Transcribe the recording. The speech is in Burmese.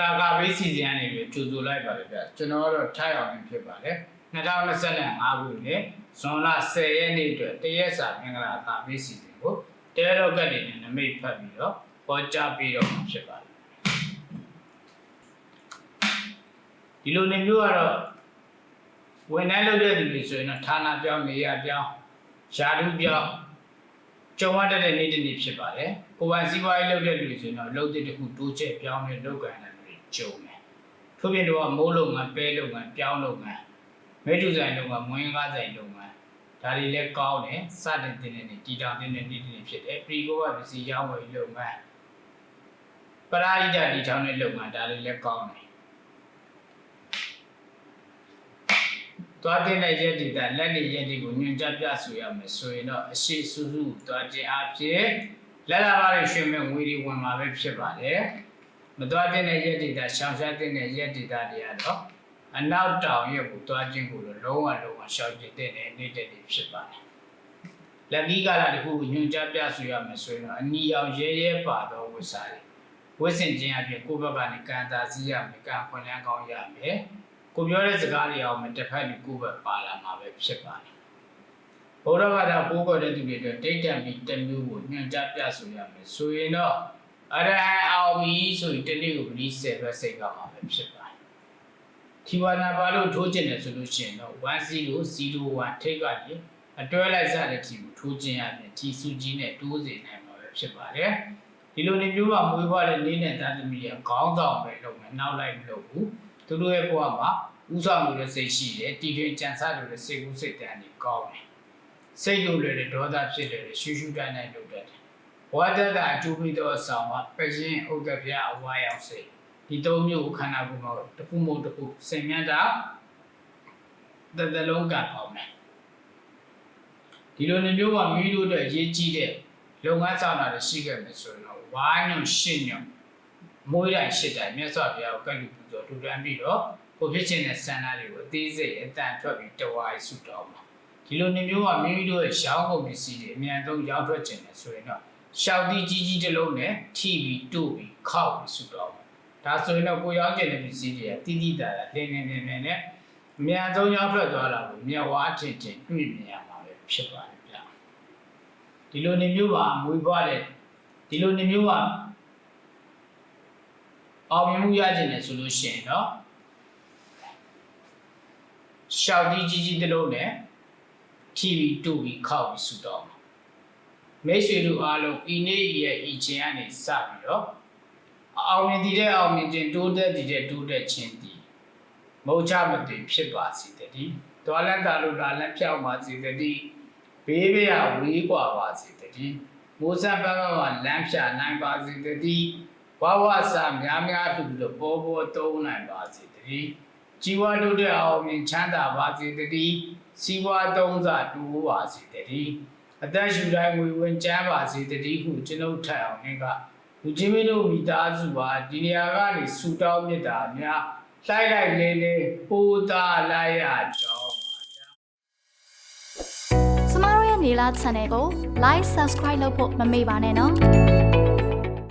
လာကဘေးစီစဉ်အနေနဲ့ကြိုဆိုလိုက်ပါတယ်ဗျကျွန်တော်ကတော့ထိုက်အောင်ဖြစ်ပါတယ်2025ခုနှစ်ဇွန်လ10ရက်နေ့အတွက်တရက်စာမင်္ဂလာကဘေးစီစဉ်ကိုတဲရောက်ကတ်တွေနဲ့နမိတ်ဖတ်ပြီးတော့ပေါ်ကြပြီးတော့မှာဖြစ်ပါတယ်ဒီလိုနေမျိုးကတော့ဝန်ထမ်းလုပ်တဲ့သူတွေဆိုရင်တော့ဌာနပြောင်းနေရပြောင်းယာတုပြောင်းကြုံရတဲ့နေ့တစ်နေ့ဖြစ်ပါတယ်ကိုယ်ပိုင်စီးပွားရေးလုပ်တဲ့လူတွေဆိုရင်တော့လုပ်တဲ့တစ်ခုတိုးချက်ပြောင်းနေလုပ်ကြတဲ့လူတွေ ကြုံတယ်ထို့ပြင်တော့မိုးလုပ်ငန်းပဲလုပ်ငန်းပြောင်းလုပ်ငန်းမဲတူဆိုင်လုပ်ငန်းမွေးကားဆိုင်လုပ်ငန်းဒါတွေလည်းကောင်းတယ်စတင်တင်တဲ့နေ့တီတောင်တင်တဲ့နေ့တစ်နေ့ဖြစ်တယ်ပရီကိုကပစ္စည်းရောင်းဝယ်လုပ်ငန်းပရာဟိတတီထောင်တဲ့လုပ်ငန်းဒါတွေလည်းကောင်းတယ်သွားတင်တဲ့ရက်ဒီတာလက်နေရက်ဒီကိုညွှန်ကြားပြဆိုရမယ်ဆိုရင်တော့အရှိစုစုသွားတင်အဖြစ်လက်လာပါရရွှေမဲ့ငွေတွေဝင်มาပဲဖြစ်ပါတယ် မသွားတင်တဲ့ရက်ဒီတာရှောင်ရှားတင်တဲ့ရက်ဒီတာတွေကတော့အနောက်တောင်ရက်ကိုသွားခြင်းကိုတော့လုံးဝလုံးဝရှောင်ကျင်တဲ့နေတဲ့တွေဖြစ်ပါတယ်လက်ပြီးကလာတခုကိုညွှန်ကြားပြဆိုရမယ်ဆိုရင်တော့အနီရောင်ရဲရဲပါတော့ဝတ်စားတယ်ဝတ်ဆင်ခြင်းအပြင်ကိုယ့်ဘက်ကနေကန်တာစည်းရမယ်ကန်ခွန်လန်းကောင်းရမယ်ကိုပြောတဲ့စကားတွေအောင်မတစ်ဖက်နဲ့ကိုယ်ပဲပါလာမှာပဲဖြစ်ပါတယ်ဘုရားဘာသာပိုးခေါ်တဲ့သူတွေအတွက်ဒိဋ္ဌံပြီးတစ်မျိုးကိုညွှန်ကြားပြဆိုရမယ်ဆိုရင်တော့ အရဟံအောင်ပြီဆိုရင်တနေ့ကိုပရိစေဘစိတ်ကမှာပဲဖြစ်ပါတယ်ဒီဝါနာပါလို့ထိုးကျင်တယ်ဆိုလို့ရှိရင်တော့1001ထိတ်ကနေအတွဲလိုက်စတဲ့ทีကိုထိုးကျင်ရမယ်ဒီစုကြီးနဲ့တိုးစေနိုင်မှာပဲဖြစ်ပါတယ်ဒီလိုနေမျိုးကမွေးဖွားတဲ့နေ့နဲ့သားသမီးရဲ့ခေါင်းဆောင်ပဲလုပ်မယ်နောက်လိုက်မလုပ်ဘူးသူတို့ရဲ့ဘဝမှာဥဆောင်လို့တဲ့စိတ်ရှိတယ်တည်ထွင်ကြံစားလို့တဲ့စိတ်ကူးစိတ်တန်တွေကောင်းတယ်စိတ်လိုတဲ့ဒေါသဖြစ်တယ်ရှူးရှူးတန်းတန်းလုပ်တတ်တယ်ဘ ဝတတအကျိုးပေးသောအဆောင်မှာပရင်ဥဒ္ဒပြအဝါရောက်စိတ်ဒီသုံးမျိုးကိုခန္ဓာကိုယ်မှာတစ်ခုမဟုတ်တစ်ခုစင်မြတ်တာတသက်လုံးကအောင်မယ်ဒီလိုမျိုးမှာမိမိတို့အတွက်အရေးကြီးတဲ့လုပ်ငန်းဆောင်တာတွေရှိခဲ့မယ်ဆိုရင်တော့ဝါညွန့်ရှင်းညွန့်မွေးတိုင်းရှစ်တိုင်းမြတ်စွာဘုရားကိုကန့်လူပူဇော်ထူထမ်းပြီးတော့ကိုဖြစ်ခြင်းတဲ့ဆန္ဒတွေကိုအသေးစိတ်အတန်ထွက်ပြီးတဝါးဆုတောင်းပါဒီလိုနေမျိုးကမိမိတို့ရဲ့ရောင်းကုန်ပစ္စည်းတွေအမြန်ဆုံးရောင်းထွက်ခြင်းနဲ့ဆိုရင်တော့ ရှောက်တီးကြီးကြီးတစ်လုံးနဲ့ထိပြီးတို့ပြီးခောက်ပြီးဆုတောင်းပါဒါဆိုရင်တော့ကိုရောင်းခြင်းတဲ့ပစ္စည်းတွေကတိတိတာတာလင်းလင်းလင်းလင်းနဲ့အမြန်ဆုံးရောင်းထွက်သွားတာကိုမြတ်ဝါထင်ထင်တွေ့မြင်ရမှာပဲဖြစ်ပါတယ်ဗျာဒီလိုနေမျိုးပါမွေးဖွားတဲ့ဒီလိုနေမျိုးကအောင်မြင်မှုရခြင်းနဲ့ဆိုလို့ရှိရင်တော့ရှောက်တီးကြီးကြီးတစ်လုံးနဲ့ TV တူပြီးခောက်ပြီးဆူတော့ မိတ်ဆွေတို့အားလုံးဤနေ့ရဲ့ဤခြင်းကနေစပြီးတော့အောင်မြင်တည်တဲ့အောင်မြင်ခြင်းတိုးတက်တည်တဲ့တိုးတက်ခြင်းတည်မဟုတ်ချမတည်ဖြစ်ပါစေတည်းတွာလန့်တာလို့လာလန့်ဖြောက်ပါစေတည်းဘေးဘေးဝေးกว่าပါစေတည်းမိုးဆက်ပန်းပန်းမှာလမ်းဖြာနိုင်ပါစေတည်း ဝဝဆာများများလှူပြီးတော့ပေါ်ပေါ်သုံးနိုင်ပါစေတည်းជីវတုတဲ့အောင်မြင်ချမ်းသာပါစေတည်းစီဝါသုံးစာတူပါစေတည်း အသက်ရှူတိုင်းငွေဝင်ချမ်းပါစေတည်းဟုကျွန်ုပ်ထံအောင်ငင်းကလူချင်းမင်းတို့မိသားစုပါဒီနေရာကနေဆူတောင်းမြတ်တာများလှိုက်လိုက်လေးလေးပိုးသားလိုက်ရကြောင်းပါဗျာကျမတို့ရဲ့နေလာ channel ကို like subscribe လုပ်ဖို့မမေ့ပါနဲ့နော်